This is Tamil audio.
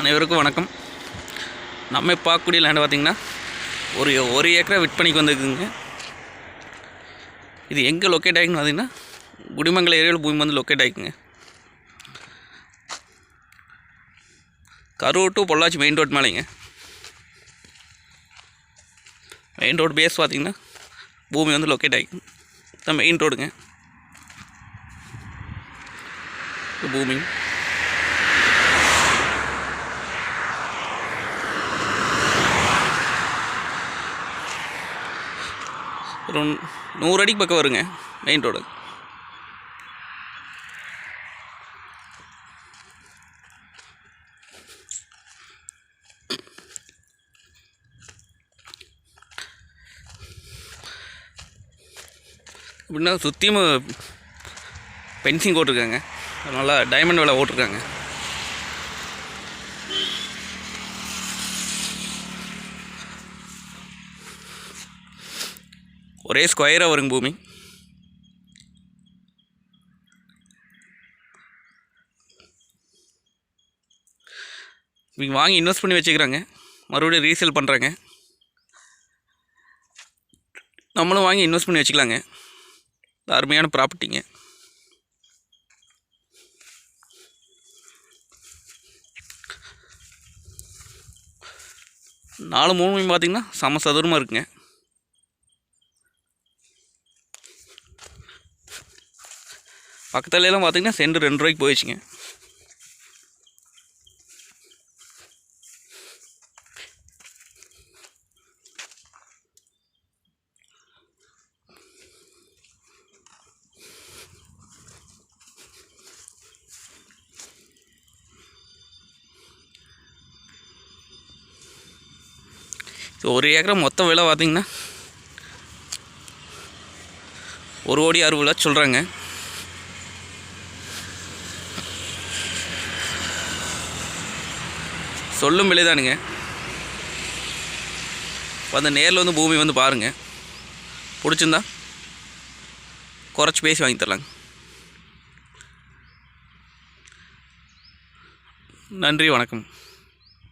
அனைவருக்கும் வணக்கம். நம்ம பார்க்கக்கூடிய லேண்டு பார்த்திங்கன்னா ஒரு ஒரு ஏக்கரை விற்பனைக்கு வந்திருக்குங்க. இது எங்கே லொக்கேட் ஆகிக்குன்னு பார்த்திங்கன்னா குடிமங்கல ஏரியாவில் பூமி வந்து locate ஆகிக்குங்க Karur to Pollachi main road மேலேங்க. Main road face பார்த்திங்கன்னா பூமி வந்து லொக்கேட் ஆகிக்கும் தான் மெயின் ரோடுங்க பூமி. ஒரு நூறு அடிக்கு பக்கம் வருங்க மெயின் ரோடு அப்படின்னா சுற்றியும் பென்சிங் போட்டிருக்காங்க. நல்லா டைமண்ட் வேலை ஓட்டிருக்காங்க ஒரே ஸ்கொயராக வருங்க பூமி. இவங்க வாங்கி இன்வெஸ்ட் பண்ணி வச்சுக்கிறாங்க. மறுபடியும் ரீசேல் பண்ணுறாங்க நம்மளும் வாங்கி இன்வெஸ்ட் பண்ணி வச்சுக்கலாங்க. அருமையான ப்ராப்பர்ட்டிங்க நாலு மூணு பார்த்திங்கன்னா சம சதுரமாக இருக்குங்க. பக்கத்துலலாம் பார்த்தீங்கன்னா சென்ட் ரெண்டு ரூபாய்க்கு போயிடுச்சுங்க. ஒரு ஏக்கரை மொத்த விலை பார்த்தீங்கன்னா ஒரு கோடி அறுபது லட்சம் சொல்கிறாங்க சொல்லும் விலைதானுங்க வந்து நேரில் வந்து பூமி வந்து பாருங்கள் பிடிச்சிருந்தா குறைச்சி பேசி வாங்கி தரலாங்க. நன்றி வணக்கம்.